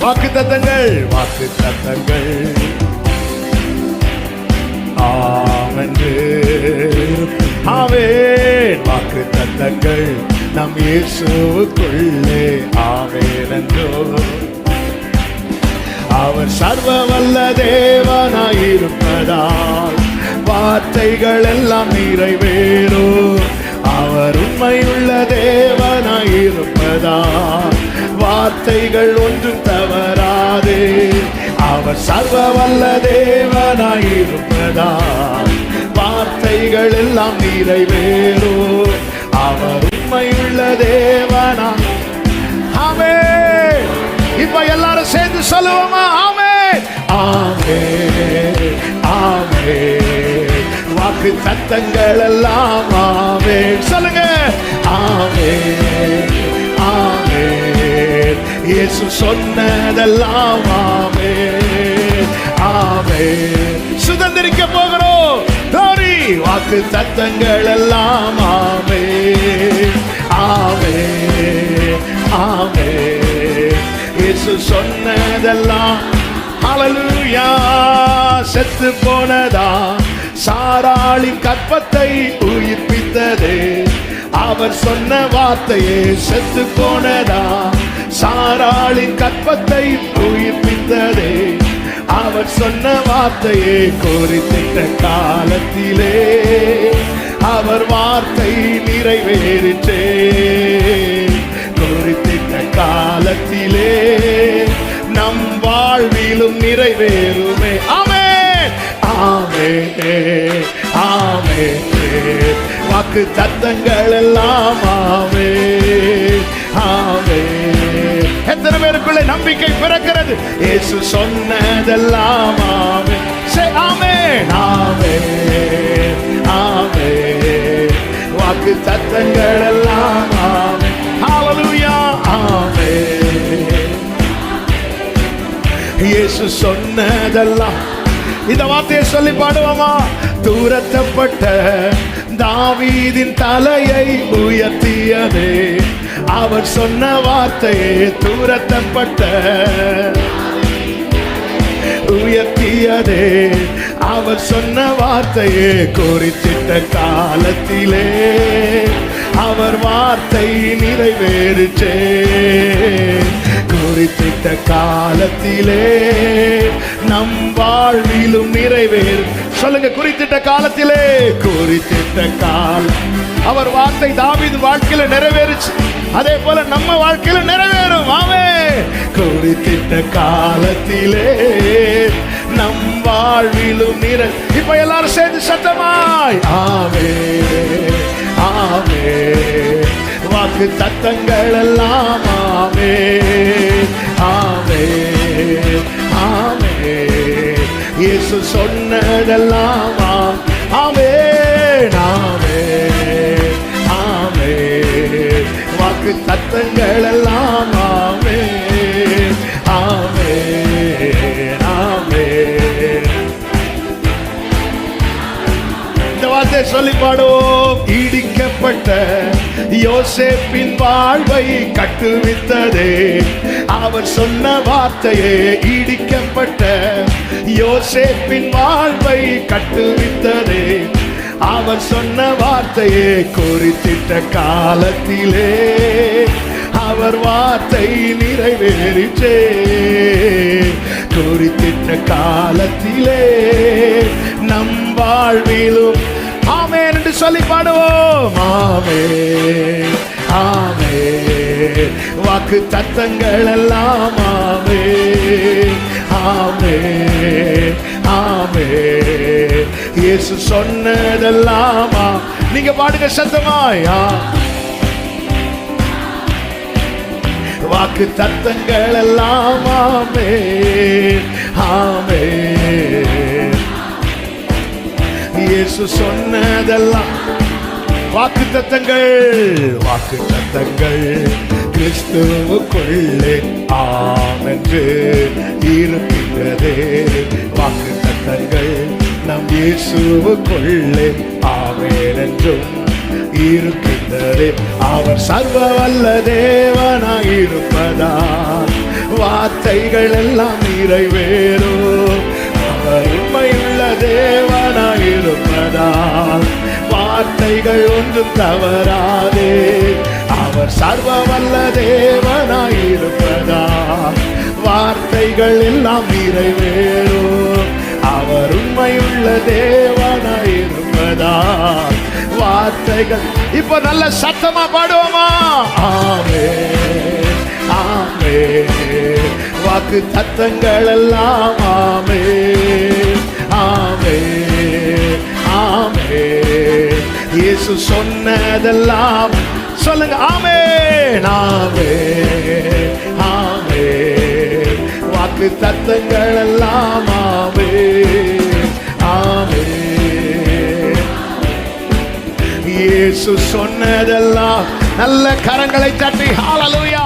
வாக்கு தத்தங்கள் வாக்கு தத்தங்கள். ஆமென்று. ஆவேன் வாக்கு தத்தங்கள். நம் இயேசுவுக்குள்ளே ஆவேனென்றோ அவர் சர்வ வல்ல தேவனாயிருப்பதால் வார்த்தைகள் எல்லாம் நிறைவேறும் அவர் உண்மையுள்ள தேவனாயிருப்பதால் வார்த்தைகள் ஒன்றும் சர்வ வல்ல தேவனாயிருப்பதா வார்த்தைகள் எல்லாம் நிறைவேறும் அவர் உண்மையுள்ள தேவனா? ஆமே. இப்ப எல்லாரும் சேர்ந்து சொல்லுவோமா? ஆமே. ஆமே. ஆமே. வாக்கு சத்தங்கள் எல்லாம் ஆமே. சொல்லுங்க. ஆமே. ஆமே. இயேசு சொன்னதெல்லாம் ஆமே. ஆமே. சுதந்திரிக்க போகிறோம். தோரி வாக்கு தத்தங்கள் எல்லாம் ஆமே. ஆமே ஆமே. இயேசு சொன்னதெல்லாம் ஹalleluya செத்து போனதா? சாராளி கற்பத்தை உயிர்ப்பித்ததே. அவர் சொன்ன வார்த்தையே செத்து போனதா? சாராளின் கற்பத்தை உயிர்ப்பித்ததே. அவர் சொன்ன வார்த்தையை கோரித்திட்ட காலத்திலே அவர் வார்த்தை நிறைவேறிற்றே கோரித்திட்ட காலத்திலே நம் வாழ்விலும் நிறைவேறுமே. ஆமே ஆமே ஆமே வாக்கு தத்தங்கள் எல்லாம் நம்பிக்கை பிறக்கிறது. இயேசு சொன்னதெல்லாம் ஆமே சே ஆமே ஆமே ஆமே வாக்கு தத்தங்கள் எல்லாம் ஆமே ஹalleluya ஆமே இயேசு சொன்னதெல்லாம். இந்த வார்த்தையை சொல்லி பாடுவோமா? தூரத்தப்பட்ட தாவீதின் தலையை உயர்த்தியதே. அவர் சொன்ன வார்த்தையே தூரத்தப்பட்ட. உயர்த்தியதே அவர் சொன்ன வார்த்தையே குறித்திட்ட காலத்திலே. அவர் வார்த்தை நிறைவேறுச்சே. குறித்திட்ட காலத்திலே நம் வாழ்விலும் நிறைவேறு சொல்லுங்க குறித்திட்ட காலத்திலே. குறித்திட்ட கால் அவர் வார்த்தை தாவிது வாழ்க்கையில நிறைவேறுச்சு. அதே போல நம்ம வாழ்க்கையில நிறைவேறும். ஆமே. குறித்திட்ட காலத்திலே நம் வாழ்விலும் நிறை இப்ப எல்லாரும் சேர்ந்து சத்தமாய் ஆமே ஆமே. வாக்கு தத்தங்கள் எல்லாம் ஆமே ஆமே ஆமே இயேசு சொன்னதெல்லாம் ஆமே. நாமே ஆமே வாக்கு தத்தங்கள் எல்லாம் ஆமே ஆமே ஆமே இந்த வார்த்தை சொல்லி பாடுவோம். இடிக்கப்பட்ட யோசேப்பின் வாழ்வை கட்டுவித்ததே. அவர் சொன்ன வார்த்தையே ஈடிக்கப்பட்ட யோசேப்பின் வாழ்வை கட்டுவித்ததே. அவர் சொன்ன வார்த்தையே குறித்திட்ட காலத்திலே. அவர் வார்த்தை நிறைவேறிச்சே. குறித்திட்ட காலத்திலே நம் வாழ்விலும் சொல்லி பாடுவோம். ஆமே ஆமே வாக்கு தத்தங்கள் எல்லாம் ஆமே ஆமே ஆமே இயேசு சொன்னதெல்லாம் நீங்க பாடுங்க சத்தமாயா வாக்கு தத்தங்கள் எல்லாம் ஆமே ஆமே இயேசு சொன்னதெல்லாம் வாக்கு தத்தங்கள் வாக்கு தத்தங்கள் கிறிஸ்துவுக்குள்ளே ஆமென்று இருக்கின்றதே. வாக்கு தத்தங்கள் நம் இயேசுவுக்குள்ளே ஆமென் என்றும் இருக்கின்றதே. அவர் சர்வ வல்ல தேவனாய் இருப்பதா வார்த்தைகள் எல்லாம் நிறைவேறும். உண்மையுள்ள தேவனாயிருப்பதால் வார்த்தைகள் ஒன்றும் தவறாதே. அவர் சர்வ வல்ல தேவனாயிருப்பதால் வார்த்தைகள் எல்லாம் நிறைவேறும். அவர் உண்மையுள்ள தேவனாயிருப்பதால் வார்த்தைகள் இப்ப நல்ல சத்தமா பாடுவோமா? ஆமே ஆமே. வாக்கு தத்தங்கள் எல்லாம் ஆமே. இயேசு சொன்னதெல்லாம் சொல்லுங்க ஆமே நாமே ஆமே வாக்கு தத்தங்கள் எல்லாம் ஆமே ஆமே இயேசு சொன்னதெல்லாம் நல்ல கரங்களை தட்டி ஹாலலூயா